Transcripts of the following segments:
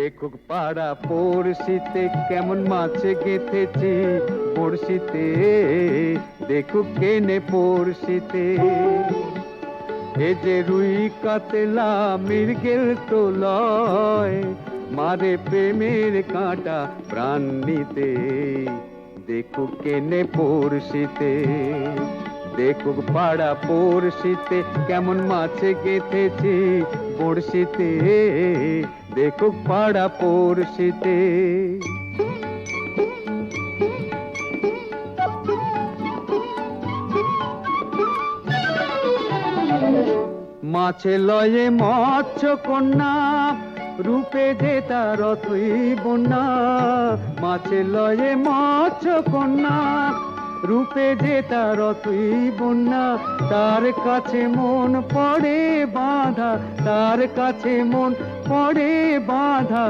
দেখুক পাড়া পড়শিতে কেমন মাছ গেথেছি। পড়শিতে দেখুক কেনে পড়শিতে। এ যে রুই কাতলা মির্গেল তো লয় মারে প্রেমের কাঁটা প্রাণ নিতে দেখুক কেনে পড়শিতে। দেখুক পাড়া পড়শিতে কেমন মাছে গেথেছি পড়শিতে দেখুক পাড়া পড়শিতে। মাছে লয়ে মৎস্য কন্যা, রূপে যে তার অথই বন্যা। মাছে লয়ে মৎস্য কন্যা রূপে যে তার অথই বন্যা, তার কাছে মন পড়ে বাঁধা, তার কাছে মন পড়ে বাঁধা,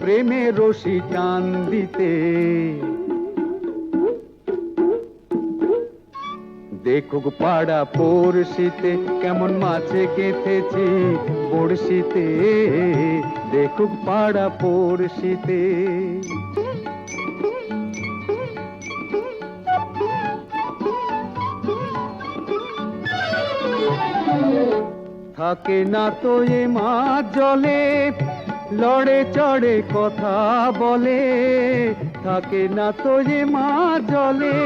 প্রেমে রশি টান দিতে দেখুক পাড়া পড়শিতে, কেমন মাছে গেথেছি পড়শিতে দেখুক পাড়া পড়শিতে। থাকে না তো এ মাছ জলে লড়ে চড়ে কথা বলে। থাকে না তো যে মাছ জলে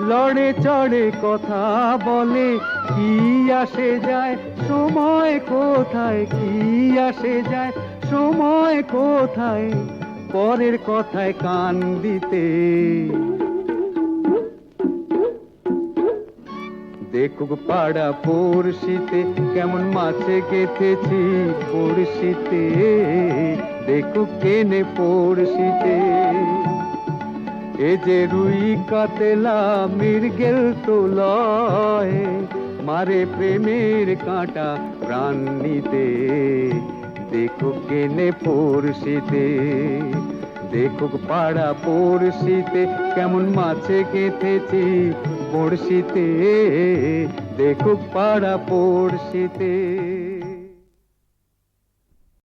লড়ে চড়ে কথা বলে। কি আসে যায়, সময় কোথায়? কি আসে যায়, সময় কোথায়? পরের কথায় কান দিতে। দেখুক পাড়া পড়শিতে কেমন মাছে গেথেছি পড়শিতে। দেখুক কেনে পড়শিতে। এ যে রুই কাতলা মির্গেল তো লয় মারে প্রেমের কাঁটা প্রাণ নিতে দেখুক কেনে পড়শিতে, দেখুক পাড়া পড়শিতে কেমন মাছে গেথেছি পড়শিতে দেখুক পাড়া পড়শিতে।